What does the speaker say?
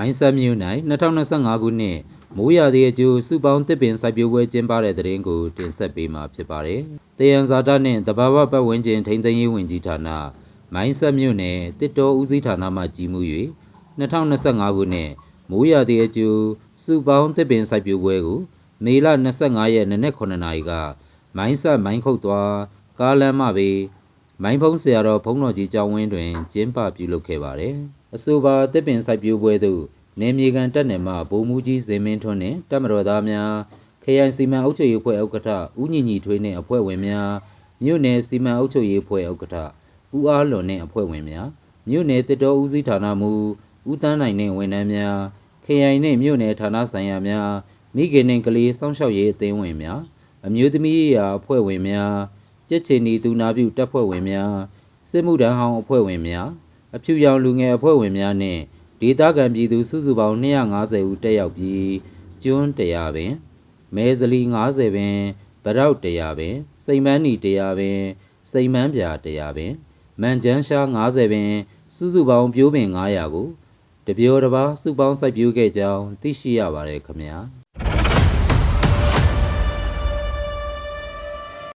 မိုင်းဆက်မြို့၌2025ခုနှစ်မိုးရာသီအကျိုးစုပေါင်းတစ်ပင်စိုက်ပျိုးပွဲကျင်းပတဲ့တဲ့ရင်ကိုတင်ဆက်ပေးမှာဖြစ်ပါတယ်။တယံဇာတာနှင့်တဘာဝပတ်ဝန်းကျင်ထိန်းသိမ်းရေးဝန်ကြီးဌာနမိုင်းဆက်မြို့နယ်တစ်တော်ဦးစီးဌာနမှကြီးမှု၍2025ခုနှစ်မိုးရာသီအကျိုးစုပေါင်းတစ်ပင်စိုက်ပျိုးပွဲကိုမေလ25ရက်နေ့နက်9နာရီကမိုင်းဆက်မိုင်းခုတ်သွားကားလမ်းမပေမိုင်းဖုံးဆရာတော်ဘုန်းတော်ကြီးကျောင်းဝင်းတွင်ကျင်းပပြုလုပ်ခဲ့ပါတယ်။ အဆိုပါတစ်ပင်စိုက်ပျိုးပွဲသို့နေမြေကန်တက်နယ်မှဗိုလ်မှူးကြီးဇင်မင်းထွန်းနှင့်တပ်မတော်သားများခရိုင်စီမံအုပ်ချုပ်ရေးအဖွဲ့ဥက္ကဋ္ဌဦးညီညီထွေးနှင့်အဖွဲ့ဝင်များမြို့နယ်စီမံအုပ်ချုပ်ရေးအဖွဲ့ဥက္ကဋ္ဌဦးအားလွန်နှင့်အဖွဲ့ဝင်များမြို့နယ်တစ်တော်ဦးစီးဌာနမှူးဦးတန်းနိုင်နှင့်ဝန်ထမ်းများခရိုင်နှင့်မြို့နယ်ဌာနဆိုင်ရာများမိခင်နှင့်ကလေးစောင့်ရှောက်ရေးအသင်းဝင်များအမျိုးသမီးရေးရာအဖွဲ့ဝင်များကြက်ချင်ဒီသူနာပြုတပ်ဖွဲ့ဝင်များစစ်မှုထမ်းဟောင်းအဖွဲ့ဝင်များ အဖြူရောင်လူငယ်အဖွဲ့ဝင်များနှင့်ဒေသခံပြည်သူစုစုပေါင်း250ဦးတက်ရောက်ပြီးကျွန်း100ပင်မဲဇလီ90ပင်ဗရောက်100ပင်စိန်မန်းနီ100ပင်စိန်မန်းပြာ100ပင်မန်ကျန်းရှား90ပင်စုစုပေါင်းပြိုးပင်900ကိုတပြောတစ်ပါးစုပေါင်းစိုက်ပျိုးခဲ့ကြောင်းသိရှိရပါတယ်ခင်ဗျာ။